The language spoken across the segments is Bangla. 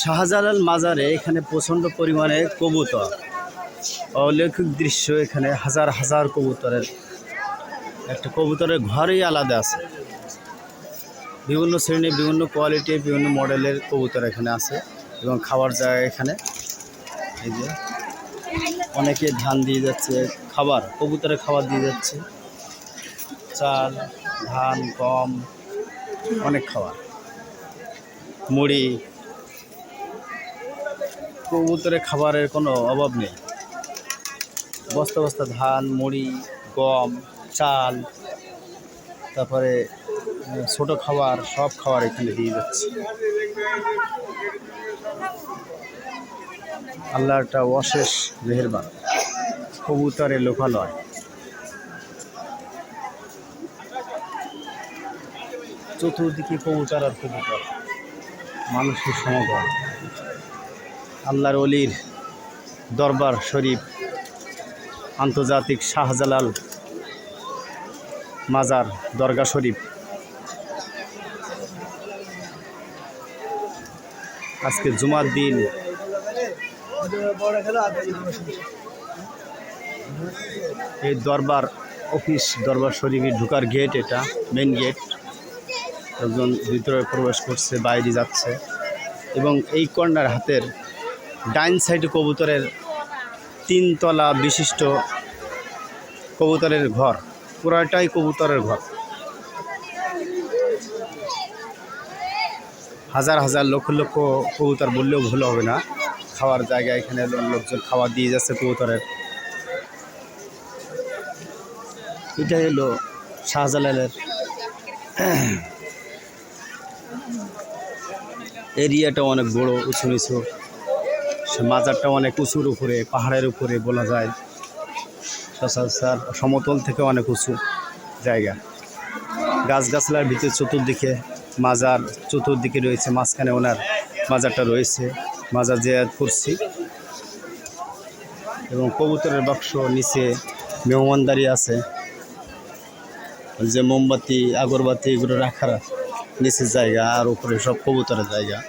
শাহজালাল মাজারে এখানে প্রচণ্ড পরিমাণে কবুতর। অলৌকিক দৃশ্য এখানে হাজার হাজার কবুতরের। একটা কবুতরের ঘরই আলাদা আছে। বিভিন্ন শ্রেণির, বিভিন্ন কোয়ালিটির, বিভিন্ন মডেলের কবুতর এখানে আছে এবং খাওয়ার জায়গা এখানে। এই যে অনেকে ধান দিয়ে যাচ্ছে, খাবার, কবুতরের খাবার দিয়ে যাচ্ছে। চাল, ধান, গম, অনেক খাবার। মুড়ি কবুতরের খাবারের কোনো অভাব নেই। বস্তা বস্তা ধান, মুড়ি, গম, চাল, তারপরে ছোট খাবার, সব খাবার এখানে দিয়ে যাচ্ছে। আল্লাহটা অশেষ মেহেরবান। কবুতরে লোকালয়। চতুর্দিকে কবুতর আর কবুতর। মানুষের সমাগম। আল্লাহর অলির দরবার শরীফ আন্তর্জাতিক শাহজালাল মাজার দরগা শরীফ। আজকে জুমার দিন। এই দরবার, অফিস, দরবার শরীফে ঢুকার গেট এটা মেন গেট একজন ভিতরে প্রবেশ করছে, বাইরে যাচ্ছে। এবং এই কর্নার হাতের ডাইন সাইডে কবুতরের তিনতলা বিশিষ্ট কবুতরের ঘর। পুরাটাই কবুতরের ঘর। হাজার হাজার লক্ষ লক্ষ কবুতর বললেও ভুল হবে না। খাওয়ার জায়গা এখানে লোকজন খাবার দিয়ে যাচ্ছে কবুতরের। এটাই হলো শাহজালালের এরিয়াটা অনেক বড়, উঁচু নিচু। মাজারটা অনেক উঁচুর উপরে, পাহাড়ের উপরে বলা যায়। সচরাচর সমতল থেকে অনেক উঁচু জায়গা। গাছগাছলার ভিতরে চতুর্দিকে মাজার, চতুর্দিকে রয়েছে, মাঝখানে ওনার মাজারটা রয়েছে। মাজার জিয়াত করছি। এবং কবুতরের বাক্স নিচে মেহমানদারি আছে। যে মোমবাতি, আগরবাতি এগুলো রাখার নিচের জায়গা আর উপরে সব কবুতরের জায়গা।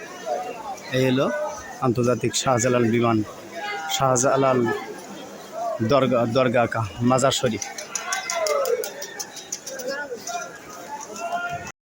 এই হলো আন্তর্জাতিক শাহজালাল বিমান শাহজালাল দরগা দরগা কা মাজার শরীফ।